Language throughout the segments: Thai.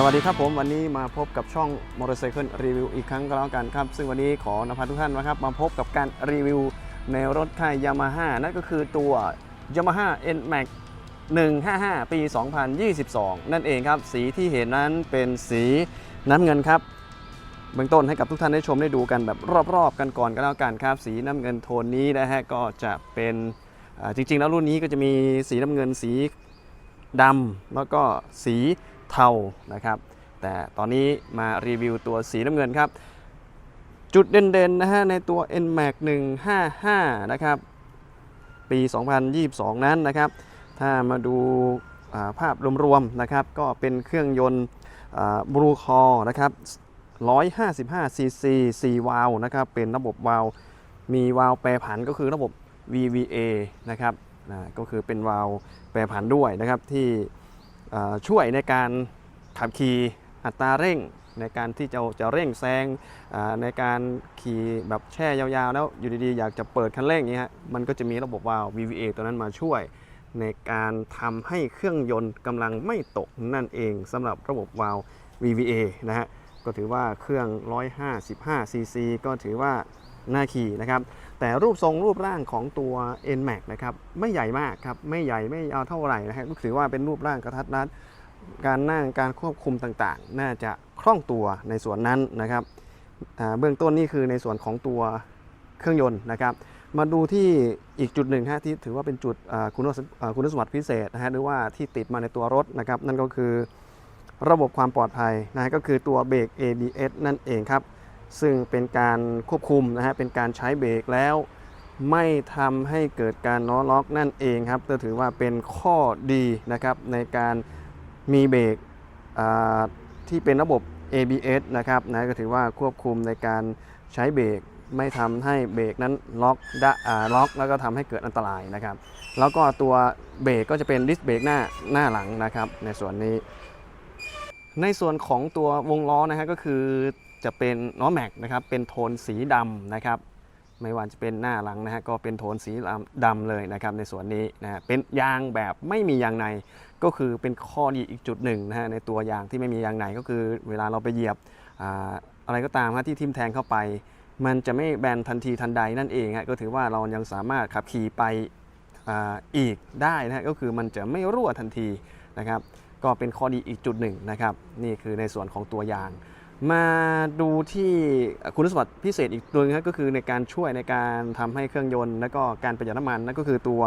สวัสดีครับผมวันนี้มาพบกับช่อง Motorcycle Review อีกครั้งก็แล้วกันครับ ซึ่งวันนี้ขอนำพาทุกท่านนะครับ มาพบกับการรีวิวในรถค่าย Yamaha นั่นก็คือตัว Yamaha NMAX 155 ปี 2022 นั่นเองครับ สีที่เห็นนั้นเป็นสีน้ำเงินครับเบื้องต้นให้กับทุกท่านได้ชมได้ดูกันแบบรอบๆ กันก่อนก็แล้วกันครับ สีน้ำเงินโทนนี้นะฮะก็จะเป็นจริง ๆ แล้วรุ่นนี้ก็จะมีสีน้ำเงินสีดำแล้วก็สี เทานะครับ แต่ตอนนี้มารีวิวตัวสีน้ำเงินครับ จุดเด่นๆนะฮะในตัว NMAX 155 นะครับ ปี 2022 นั้นนะครับ ถ้ามาดูาภาพรวมๆนะครับ ก็เป็นเครื่องยนต์บลูคอนะครับ 155ซีซี4วาล์วนะครับ เป็นระบบวาล์วมีวาล์วแปรผันก็คือระบบ VVA นะครับก็คือเป็นวาล์วแปรผันด้วยนะครับที่ ช่วยในการขับขี่อัตราเร่ง ในการที่จะจะเร่งแซงในการขี่แบบแช่ยาวๆ แล้วอยู่ดีๆ อยากจะเปิดคันเร่งอย่างนี้ฮะมันก็จะมีระบบวาล์ว VVA ตัวนั้นมาช่วย ในการทำให้เครื่องยนต์กำลังไม่ตกนั่นเองสำหรับระบบวาล์ว VVA นะฮะก็ถือว่าเครื่อง 155ซีซีก็ถือว่าน่าขี่นะครับ แต่รูปทรงรูปร่างของตัว NMAX นะครับไม่ใหญ่มากครับไม่ใหญ่ไม่ยาเท่าไหร่นะฮะก็ถือว่าเป็นรูปร่างกระทัดรัดการนั่งการควบคุมต่างๆ น่าจะคล่องตัวในส่วนนั้นนะครับเบื้องต้นนี่คือในส่วนของตัวเครื่องยนต์นะครับ มาดูที่อีกจุดหนึ่งฮะที่ถือว่าเป็นจุดคุณสมอ่าคุณสมบัติพิเศษนะฮะหรือว่าที่ติดมาในตัวรถนะครับนั่นก็คือระบบความปลอดภัยนะฮะก็คือตัวเบรก ABS นั่นเองครับ ซึ่งเป็นการควบคุมนะฮะเป็นการใช้เบรกแล้ว ไม่ทำให้เกิดการล้อล็อกนั่นเองครับก็ถือว่าเป็นข้อดีนะครับในการมีเบรกที่เป็นระบบ ABS นะครับนะก็ถือว่าควบคุมในการใช้เบรกไม่ทำให้เบรกนั้นล็อกดะล็อกแล้วก็ทำให้เกิดอันตรายนะครับ แล้วก็ตัวเบรกก็จะเป็นดิสเบรกหน้าหน้าหลังนะครับ ในส่วนนี้ ในส่วนของตัววงล้อนะฮะก็คือ จะเป็นล้อแม็กนะครับเป็นโทนสีดำนะครับไม่ว่าจะเป็นหน้าหลังนะฮะก็เป็นโทนสีดำเลยนะครับในส่วนนี้นะฮะเป็นยางแบบไม่มียางในก็คือเป็นข้อดีอีกจุดหนึ่งนะฮะในตัวยางที่ไม่มียางในก็คือ เวลาเราไปเหยียบอะไรก็ตามฮะที่ทิ่มแทงเข้าไป มันจะไม่แบนทันทีทันใดนั่นเองฮะก็ถือว่าเรายังสามารถขับขี่ไปอาอีกได้นะฮะก็คือมันจะไม่รั่วทันทีนะครับ ก็เป็นข้อดีอีกจุดหนึ่งนะครับนี่คือในส่วนของตัวยาง มาดูที่คุณสมบัติพิเศษอีกตัวหนึงครับก็คือในการช่วยในการทำให้เครื่องยนต์ และก็การประหยัดน้ำมันนั่นก็คือตัว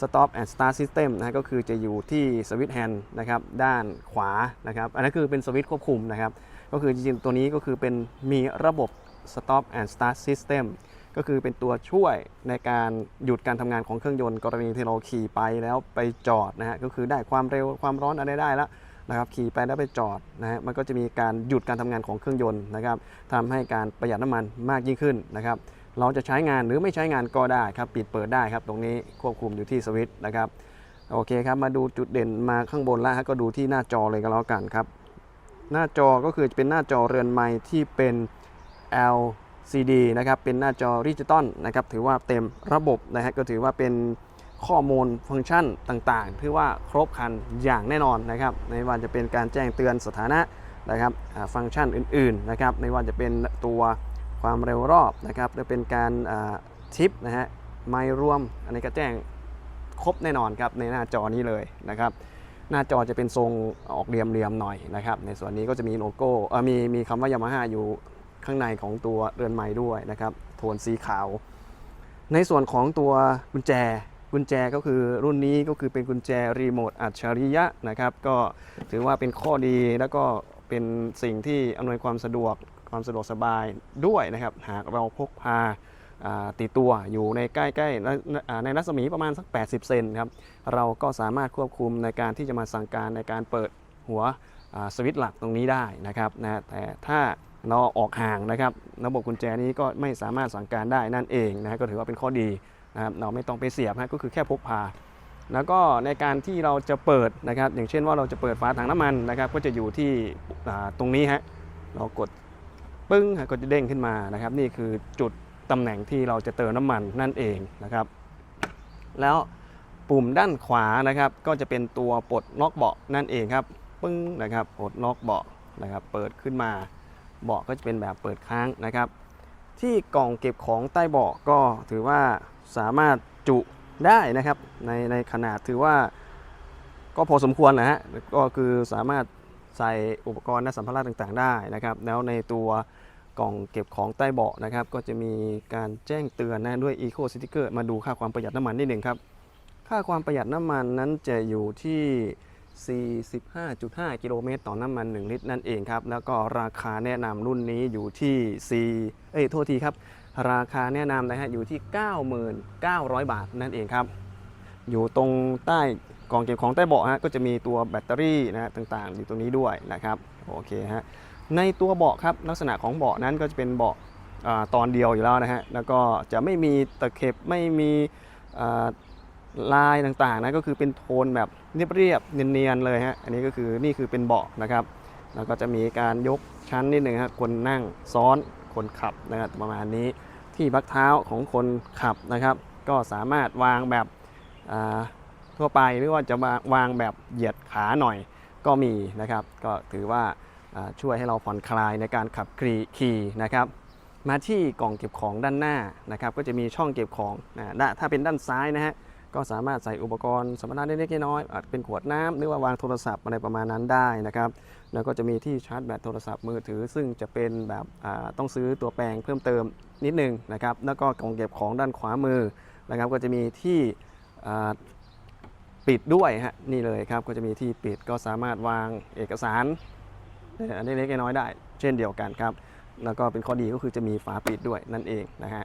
stop and start system นะก็คือจะอยู่ที่สวิตช์แฮนด์นะครับด้านขวานะครับอันนั้นคือเป็นสวิตช์ควบคุมนะครับก็คือจริงๆตัวนี้ก็คือเป็นมีระบบ stop and start system ก็คือเป็นตัวช่วยในการหยุดการทำงานของเครื่องยนต์ กรณีที่เราขี่ไปแล้วไปจอดนะฮะก็คือได้ความเร็วความร้อนอะไรได้แล้ว นะครับขี่ไปแล้วไปจอดนะฮะมันก็จะมีการหยุดการทำงานของเครื่องยนต์นะครับทำให้การประหยัดน้ำมันมากยิ่งขึ้นนะครับเราจะใช้งานหรือไม่ใช้งานก็ได้ครับปิดเปิดได้ครับ ตรงนี้ควบคุมอยู่ที่สวิตช์นะครับโอเคครับมาดูจุดเด่นมาข้างบนแล้วฮะก็ดูที่หน้าจอเลยก็แล้วกันครับ หน้าจอก็คือจะเป็นหน้าจอเรือนไม้ที่เป็น LCD นะครับเป็นหน้าจอดิจิตอลนะครับถือว่าเต็มระบบนะฮะก็ถือว่าเป็น ข้อมูลฟังก์ชันต่างๆถือว่าครบคันอย่างแน่นอนนะครับไม่ว่าจะเป็นการแจ้งเตือนสถานะนะครับฟังก์ชันอื่นๆนะครับไม่ว่าจะเป็นตัวความเร็วรอบนะครับจะเป็นการทิปนะฮะไม่รวมอันนี้ก็แจ้งครบแน่นอนครับในหน้าจอนี้เลยนะครับหน้าจอจะเป็นทรงออกเหลี่ยมๆหน่อยนะครับในส่วนนี้ก็จะมีโลโก้เออมีมีคำว่ายามาฮ่าอยู่ข้างในของตัวเรือนไม้ด้วยนะครับโทนสีขาว ในส่วนของตัวกุญแจ กุญแจก็คือรุ่นนี้ก็คือเป็นกุญแจรีโมทอัจฉริยะนะครับ ก็ถือว่าเป็นข้อดีแล้วก็เป็นสิ่งที่อำนวยความสะดวกความสะดวกสบายด้วยนะครับ หากเราพกพาติดตัวอยู่ในใกล้ๆในรัศมีประมาณสัก 80 เซนครับ เราก็สามารถควบคุมในการที่จะมาสั่งการในการเปิดหัวสวิตช์หลักตรงนี้ได้นะครับนะแต่ถ้าเราออกห่างนะครับ ระบบกุญแจนี้ก็ไม่สามารถสั่งการได้นั่นเองนะฮะก็ถือว่าเป็นข้อดี นะครับเราไม่ต้องไปเสียบฮะก็คือแค่พกพา แล้วก็ในการที่เราจะเปิดนะครับ อย่างเช่นว่าเราจะเปิดฝาถังน้ำมันนะครับ ก็จะอยู่ที่ตรงนี้ฮะเรากดปึ้งก็จะเด้งขึ้นมานะครับ นี่คือจุดตำแหน่งที่เราจะเติมน้ำมันนั่นเองนะครับ แล้วปุ่มด้านขวานะครับ ก็จะเป็นตัวปลดล็อกเบาะนั่นเองครับปึ้งนะครับปลดล็อกเบาะนะครับ เปิดขึ้นมาเบาะก็จะเป็นแบบเปิดค้างนะครับ ที่กล่องเก็บของใต้เบาะก็ถือว่า สามารถจุได้นะครับในในขนาดถือว่าก็พอสมควรนะฮะก็คือสามารถใส่อุปกรณ์และสัมภาระต่างๆได้นะครับ แล้วในตัวกล่องเก็บของใต้เบาะนะครับ ก็จะมีการแจ้งเตือนนะด้วย Eco Sticker มาดูค่าความประหยัดน้ำมันนิดหนึ่งครับ ค่าความประหยัดน้ำมันนั้นจะอยู่ที่ 45.5 กิโลเมตรต่อน้ำมัน 1 ลิตรนั่นเองครับ แล้วก็ราคาแนะนำรุ่นนี้อยู่ที่ 4 เอ้ย โทษทีครับ ราคาแนะนำนะฮะอยู่ที่9,900 บาทนั่นเองครับ อยู่ตรงใต้กล่องเก็บของใต้เบาะฮะก็จะมีตัวแบตเตอรี่นะฮะต่างๆ อยู่ตรงนี้ด้วยนะครับโอเคฮะในตัวเบาะครับลักษณะของเบาะนั้นก็จะเป็นเบาะตอนเดียวอยู่แล้วนะฮะแล้วก็จะไม่มีตะเข็บไม่มีลายต่างๆนะก็คือเป็นโทนแบบเรียบๆเนียนๆเลยฮะอันนี้ก็คือนี่คือเป็นเบาะนะครับ แล้วก็จะมีการยกชั้นนิดหนึ่งฮะคนนั่งซ้อน คนขับนะครับประมาณนี้ที่บักเท้าของคนขับนะครับ ก็สามารถวางแบบทั่วไปหรือว่าจะาวางแบบเหยียดขาหน่อยก็มีนะครับ ก็ถือว่าช่วยให้เราผ่อนคลายในการขับขี่ขี่นะครับมาที่กล่องเก็บของด้านหน้านะครับ ก็จะมีช่องเก็บของนะด้านถ้าเป็นด้านซ้ายนะฮะ ก็สามารถใส่อุปกรณ์สัมภาระเล็กๆน้อยๆอาจเป็นขวดน้ำหรือว่าวางโทรศัพท์อะไรประมาณนั้นได้นะครับ แล้วก็จะมีที่ชาร์จแบตโทรศัพท์มือถือ ซึ่งจะเป็นแบบต้องซื้อตัวแปลงเพิ่มเติมนิดนึงนะครับ แล้วก็กล่องเก็บของด้านขวามือนะครับ ก็จะมีที่ปิดด้วยฮะนี่เลยครับก็จะมีที่ปิดก็สามารถวางเอกสารเล็กๆน้อยๆได้ เช่นเดียวกันครับแล้วก็เป็นข้อดีก็คือจะมีฝาปิดด้วยนั่นเองนะฮะ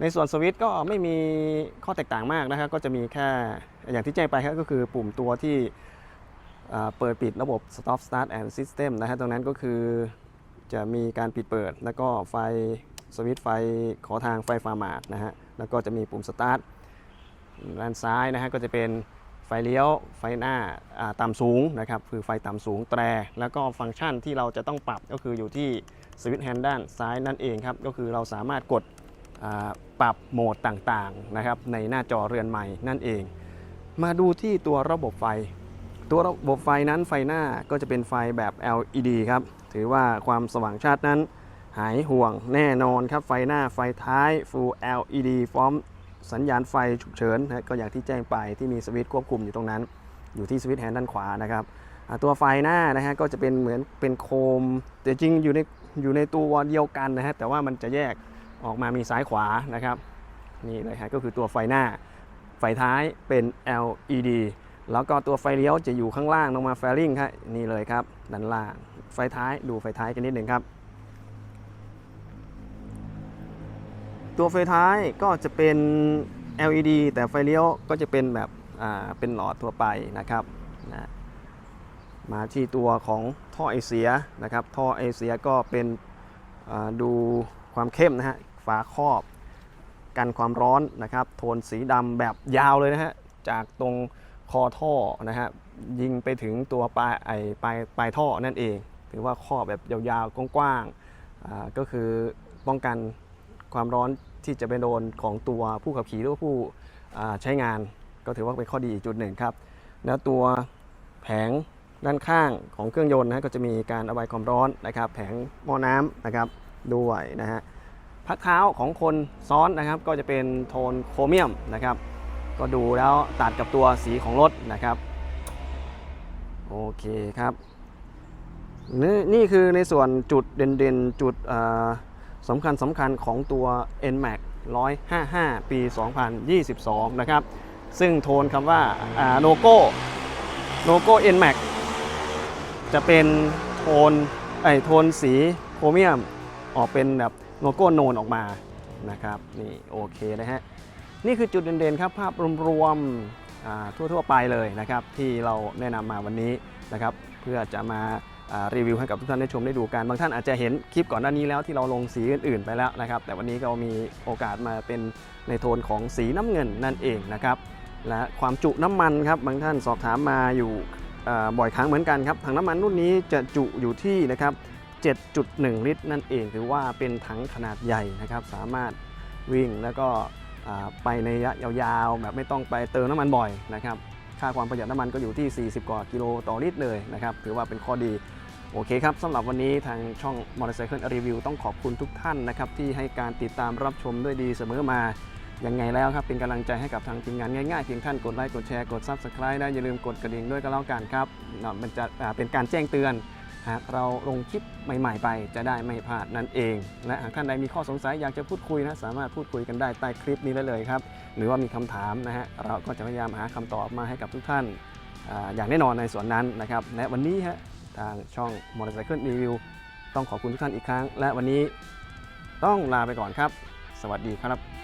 ในส่วนสวิตก็ไม่มีข้อแตกต่างมากนะครับ ก็จะมีแค่อย่างที่แจ้งไปครับก็คือปุ่มตัวที่เปิดปิดระบบ stop start and system นะฮะตรงนั้นก็คือจะมีการปิดเปิด แล้วก็ไฟสวิตไฟขอทางไฟฟาร์มาดนะฮะแล้วก็จะมีปุ่ม start ด้านซ้ายนะฮะก็จะเป็นไฟเลี้ยวไฟหน้าต่ำสูงนะครับคือไฟต่ำสูงแตร แล้วก็ฟังก์ชันที่เราจะต้องปรับก็คืออยู่ที่สวิตช์แฮนด์ด้านซ้ายนั่นเองครับก็คือเราสามารถกด ปรับโหมดต่างๆนะครับในหน้าจอเรือนใหม่นั่นเอง มาดูที่ตัวระบบไฟ ตัวระบบไฟนั้นไฟหน้าก็จะเป็นไฟแบบ LED ครับ ถือว่าความสว่างชาตินั้นหายห่วงแน่นอนครับ ไฟหน้าไฟท้าย Full LED พร้อมสัญญาณไฟฉุกเฉินนะก็อย่างที่แจ้งไปที่มีสวิตช์ควบคุมอยู่ตรงนั้น อยู่ที่สวิตช์แฮนด์ด้านขวานะครับตัวไฟหน้านะฮะก็จะเป็นเหมือนเป็นโคม แต่จริงอยู่ในอยู่ในตัวเดียวกันนะฮะแต่ว่ามันจะแยก ออกมามีซ้ายขวานะครับนี่เลยฮะก็คือตัวไฟหน้า ไฟท้ายเป็น LED แล้วก็ตัวไฟเลี้ยวจะอยู่ข้างล่างลงมาแฟริงครับนี่เลยครับด้านล่างไฟท้ายดูไฟท้ายกันนิดหนึ่งครับ ตัวไฟท้ายก็จะเป็น LED แต่ไฟเลี้ยวก็จะเป็นแบบเป็นหลอดทั่วไปนะครับนะมาที่ตัวของท่อไอเสียนะครับ ท่อไอเสียก็เป็นดู ความเข้มนะฮะฝาครอบกันความร้อนนะครับ โทนสีดำแบบยาวเลยนะฮะจากตรงคอท่อนะฮะยิงไปถึงตัวปลายไอปลายปลายท่อนั่นเอง ถือว่าข้อบแบบยาวๆกว้างๆก็คือป้องกันความร้อนที่จะไปโดนของตัวผู้ขับขี่หรือผู้ใช้งาน ก็ถือว่าเป็นข้อดีอีกจุดหนึ่งครับ แล้วตัวแผงด้านข้างของเครื่องยนต์นะฮะก็จะมีการระบายความร้อนนะครับ แผงหม้อน้ำนะครับ ด้วยนะฮะพักเท้าของคนซ้อนนะครับ ก็จะเป็นโทนโครเมียมนะครับ ก็ดูแล้วตัดกับตัวสีของรถนะครับโอเคครับนี่นี่คือในส่วนจุดเด่นๆ จุดสำคัญสำคัญของตัว NMAX 155 ปี 2022 นะครับ ซึ่งโทนคำว่าโลโก้โลโก้ NMAX จะเป็นโทนไอโทนสีโครเมียม ออกเป็นแบบโลโก้โนนออกมานะครับนี่โอเคนะฮะนี่คือจุดเด่นๆครับภาพรวมๆทั่วๆไปเลยนะครับ ที่เราแนะนำมาวันนี้นะครับ เพื่อจะมารีวิวให้กับทุกท่านได้ชมได้ดูกัน บางท่านอาจจะเห็นคลิปก่อนหน้านี้แล้วที่เราลงสีอื่นๆไปแล้วนะครับ แต่วันนี้เรามีโอกาสมาเป็นในโทนของสีน้ำเงินนั่นเองนะครับและความจุน้ำมันครับบางท่านสอบถามมาอยู่บ่อยครั้งเหมือนกันครับถังน้ำมันรุ่นนี้จะจุอยู่ที่นะครับ 7.1 ลิตร นั่นเองถือว่าเป็นถังขนาดใหญ่นะครับ สามารถวิ่งแล้วก็ไปในระยะยาวๆแบบไม่ต้องไปเติมน้ำมันบ่อยนะครับ ค่าความประหยัดน้ำมันก็อยู่ที่ 40 กว่ากิโลต่อลิตรเลยนะครับ ถือว่าเป็นข้อดี โอเคครับสำหรับวันนี้ทางช่อง Motorcycle Review ต้องขอบคุณทุกท่านนะครับ ที่ให้การติดตามรับชมด้วยดีเสมอมายังไงแล้วครับ เป็นกำลังใจให้กับทางทีมงานง่ายๆเพียงท่านกดไลค์กดแชร์กด Subscribe ได้อย่าลืมกดกระดิ่งด้วยก็แล้วกันครับมันจะเป็นการแจ้งเตือน หากเราลงคลิปใหม่ ๆ ไปจะได้ไม่พลาดนั่นเอง และหากท่านใดมีข้อสงสัยอยากจะพูดคุยนะ สามารถพูดคุยกันได้ใต้คลิปนี้ได้เลยครับ หรือว่ามีคำถามนะฮะเราก็จะพยายามหาคำตอบมาให้กับทุกท่านออย่างแน่นอนในส่วนนั้นนะครับและวันนี้ฮะทางช่อง Motorcycle Review ต้องขอบคุณทุกท่านอีกครั้ง และวันนี้ต้องลาไปก่อนครับ สวัสดีครับ